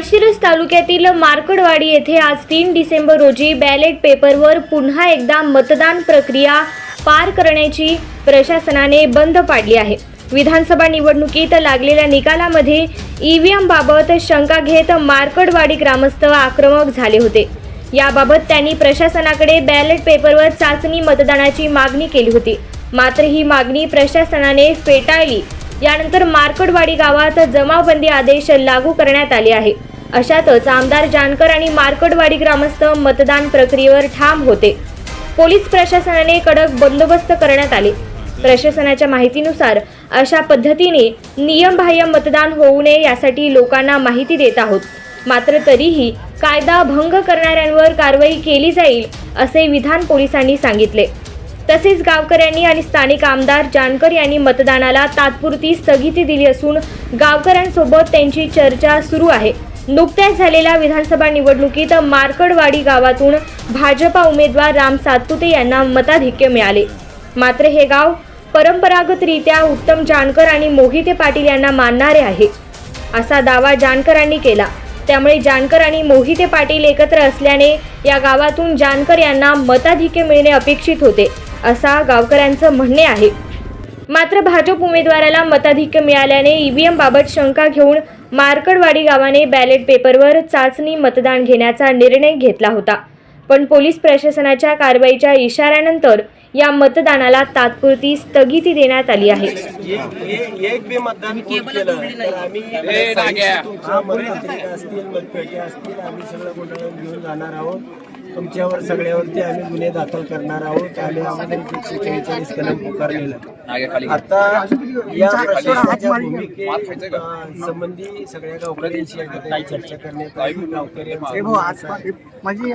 माळशिरस तालुक्यातील मार्कडवाडी येथे आज तीन डिसेंबर रोजी बॅलेट पेपरवर पुन्हा एकदा मतदान प्रक्रिया पार करण्याची प्रशासनाने बंद पाडली आहे. विधानसभा निवडणुकीत लागलेल्या निकालामध्ये ईव्हीएमबाबत शंका घेत मार्कडवाडी ग्रामस्थ आक्रमक झाले होते. याबाबत त्यांनी प्रशासनाकडे बॅलेट पेपरवर चाचणी मतदानाची मागणी केली होती. मात्र ही मागणी प्रशासनाने फेटाळली. यानंतर मार्कडवाडी गावात जमावबंदी आदेश लागू करण्यात आले आहे. अशातच आमदार जानकर आणि मार्कडवाडी ग्रामस्थ मतदान प्रक्रियेवर ठाम होते. पोलीस प्रशासनाने कडक बंदोबस्त करण्यात आले. प्रशासनाच्या माहितीनुसार अशा पद्धतीने नियमबाह्य मतदान होऊ नये यासाठी लोकांना माहिती देत आहोत. मात्र तरीही कायदा भंग करणाऱ्यांवर कारवाई केली जाईल असे विधान पोलिसांनी सांगितले. तसेच गावकऱ्यांनी आणि स्थानिक आमदार जानकर यांनी मतदानाला तात्पुरती स्थगिती दिली असून गावकऱ्यांसोबत त्यांची चर्चा सुरू आहे. नुकत्याच झालेल्या विधानसभा निवडणुकीत मार्कडवाडी गावातून भाजपा उमेदवार राम सातपुते यांना मताधिक्य मिळाले. मात्र हे गाव परंपरागतरित्या उत्तम जानकर आणि मोहिते पाटील यांना मानणारे आहे. असा दावा जानकरांनी केला. त्यामुळे जानकर आणि मोहिते पाटील एकत्र असल्याने या गावातून जानकर यांना मताधिक्य मिळणे अपेक्षित होते असा गावकऱ्यांचं म्हणणे आहे. मात्र भाजप उमेदवाराला मताधिक्य मिळाल्याने ईव्हीएम बाबत शंका घेऊन मार्कडवाडी गावाने बॅलेट पेपरवर चाचणी मतदान घेण्याचा निर्णय घेतला होता पण पोलीस प्रशासनाच्या कारवाईच्या इशाऱ्यानंतर या मतदानाला तात्पुरती स्थगिती देण्यात आली आहे आम्ही असतील असतील आम्ही सगळं तुमच्यावर सगळ्यावरती आम्ही गुन्हे दाखल करणार आहोत आम्ही अगोदर एकशे चव्वेचाळीस कलम पुकारलेलं आता या अं, संबंधी सगळ्या गावकऱ्यांशी ठिकाणी चर्चा करण्यात आली.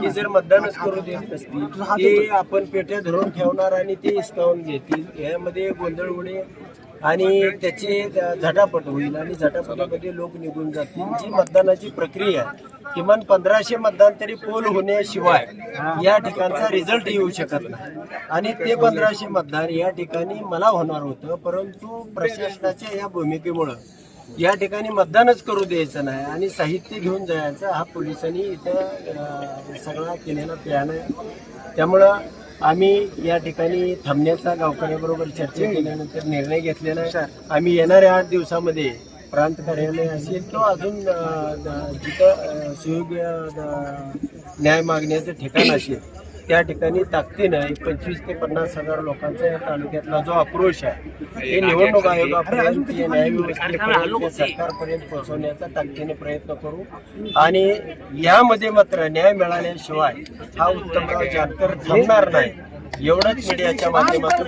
जर मतदानच करू देत नसतील ते आपण पेट्या धरून ठेवणार आणि ते हिसकावून घेतील. यामध्ये गोंधळ उडे आणि त्याचे झटापट होईल आणि झटापटामध्ये लोक निघून जातील. जी मतदानाची प्रक्रिया आहे, किमान पंधराशे मतदान तरी पोल होण्याशिवाय या ठिकाणचा रिझल्ट येऊ शकत नाही. आणि ते पंधराशे मतदान या ठिकाणी मला होणार होतं परंतु प्रशासनाच्या या भूमिकेमुळं या ठिकाणी मतदानच करू द्यायचं नाही आणि साहित्य घेऊन जायचं हा पोलिसांनी इथं सगळा केलेला प्लॅन आहे. त्यामुळं आम्ही या ठिकाणी थांबण्याचा गावकऱ्याबरोबर चर्चा केल्यानंतर निर्णय घेतलेला आहे. आम्ही येणाऱ्या आठ दिवसामध्ये प्रांत कार्यालय असेल किंवा अजून जिथं सुयोग्य न्याय मागण्याचं ठिकाण असेल त्या ठिकाणी ताकदीनं एक पंचवीस ते पन्नास हजार लोकांचा या तालुक्यातला जो आक्रोश आहे हे निवडणूक आयोगापर्यंत या न्यायव्यवस्थेपर्यंत सरकारपर्यंत पोहोचवण्याचा ताकदीने प्रयत्न करू. आणि यामध्ये मात्र न्याय मिळाल्याशिवाय हा उत्तमराव जानकर थांबणार नाही. एवढंच मीडियाच्या माध्यमातून.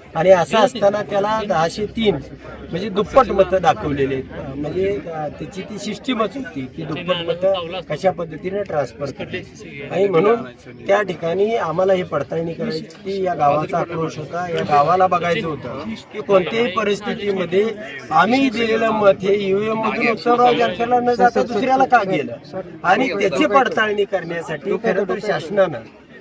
आणि असं असताना त्याला दहाशे तीन म्हणजे दुप्पट मतं दाखवलेले आहेत. म्हणजे त्याची ती सिस्टीमच होती की दुप्पट मतं कशा पद्धतीने ट्रान्सफर करते आणि म्हणून त्या ठिकाणी आम्हाला ही पडताळणी करायची. की या गावाचा आक्रोश होता. या गावाला बघायचं होतं की कोणत्याही परिस्थितीमध्ये आम्ही दिलेलं मत हे ईव्हीएम मधून उत्सवराव जनतेला न जाता दुसऱ्याला का गेलं? आणि त्याची पडताळणी करण्यासाठी खरं तर शासनानं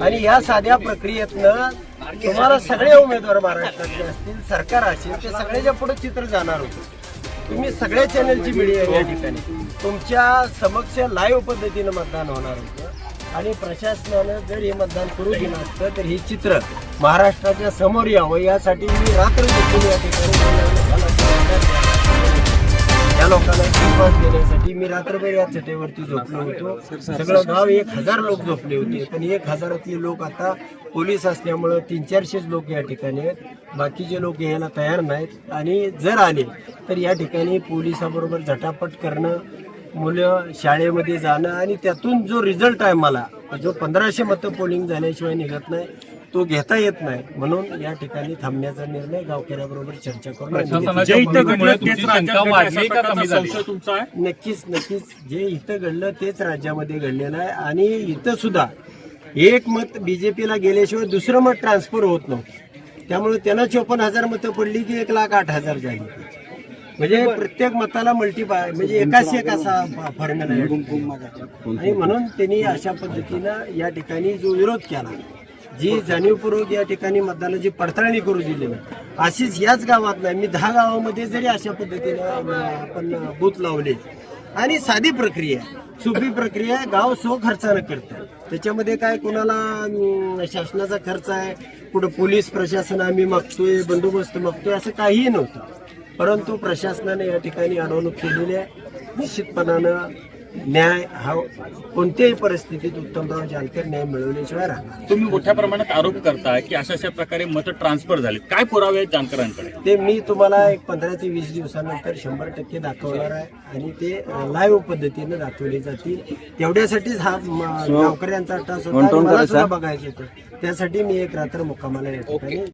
आणि या साध्या प्रक्रियेतनं तुम्हाला सगळे उमेदवार महाराष्ट्रातले असतील सरकार असेल ते सगळ्याच्या पुढे चित्र जाणार होतं. तुम्ही सगळ्या चॅनलची मीडिया या ठिकाणी. तुमच्या समक्ष लाईव्ह पद्धतीनं मतदान होणार होतं. आणि प्रशासनानं जर हे मतदान करू दिलं असतं तर हे चित्र महाराष्ट्राच्या समोर यावं यासाठी मी रात्र या ठिकाणी या लोकांना विश्वास देण्यासाठी मी रात्रभर या चटेवरती झोपलो होतो. सगळं गाव एक हजार लोक झोपले होते पण एक हजारातले लोक आता पोलीस असल्यामुळं तीन चारशेच लोक या ठिकाणी आहेत. बाकीचे लोक यायला तयार नाहीत आणि जर आले तर या ठिकाणी पोलिसाबरोबर झटापट करणं मुलं शाळेमध्ये जाणं आणि त्यातून जो रिझल्ट आहे मला जो पंधराशे मतं पोलिंग झाल्याशिवाय निघत नाही तो घेता येत नाही. म्हणून या ठिकाणी थांबण्याचा निर्णय गावकऱ्याबरोबर चर्चा करून. जे इथं घडलं तेच तुमचा आहे? नक्कीच नक्कीच. जे इथं घडलं तेच राज्यामध्ये घडलेलं आहे. आणि इथं सुद्धा एक मत बीजेपीला गेल्याशिवाय दुसरं मत ट्रान्सफर होत नव्हतं. त्यामुळे त्यांना चोपन्न हजार मतं पडली की एक लाख आठ हजार झाली. म्हणजे प्रत्येक मताला मल्टीपाय म्हणजे एकाच एक असा फॉर्म्युला आणि म्हणून त्यांनी अशा पद्धतीनं या ठिकाणी जो विरोध केला. जी जाणीवपूर्वक या ठिकाणी मतदानाची पडताळणी करू दिली नाही अशीच याच गावात नाही. मी दहा गावामध्ये जरी अशा पद्धतीनं आपण बूथ लावले आणि साधी प्रक्रिया सोपी प्रक्रिया गाव सो खर्चानं करतं त्याच्यामध्ये काय कोणाला शासनाचा खर्च आहे कुठं पोलीस प्रशासन आम्ही मागतोय बंदोबस्त मागतोय असं काहीही नव्हतं. परंतु प्रशासनाने या ठिकाणी अडवणूक केलेली आहे. निश्चितपणानं न्याय हा कोणत्याही परिस्थितीत उत्तमराव जानकर न्याय मिळवल्याशिवाय राहणार तुम्ही मोठ्या प्रमाणात आरोप करताय की अशा अशा प्रकारे मत ट्रान्सफर झाले काय पुरावे आहेत जानकरांकडे? ते मी तुम्हाला एक पंधरा ते वीस दिवसानंतर शंभर टक्के दाखवणार आहे आणि ते लाईव्ह पद्धतीने दाखवले जातील. तेवढ्यासाठीच हा गावकऱ्यांचा अट्टास होता आणि मला सुद्धा बघायचं होतं. त्यासाठी मी एक रात्र मुक्कामाला या ठिकाणी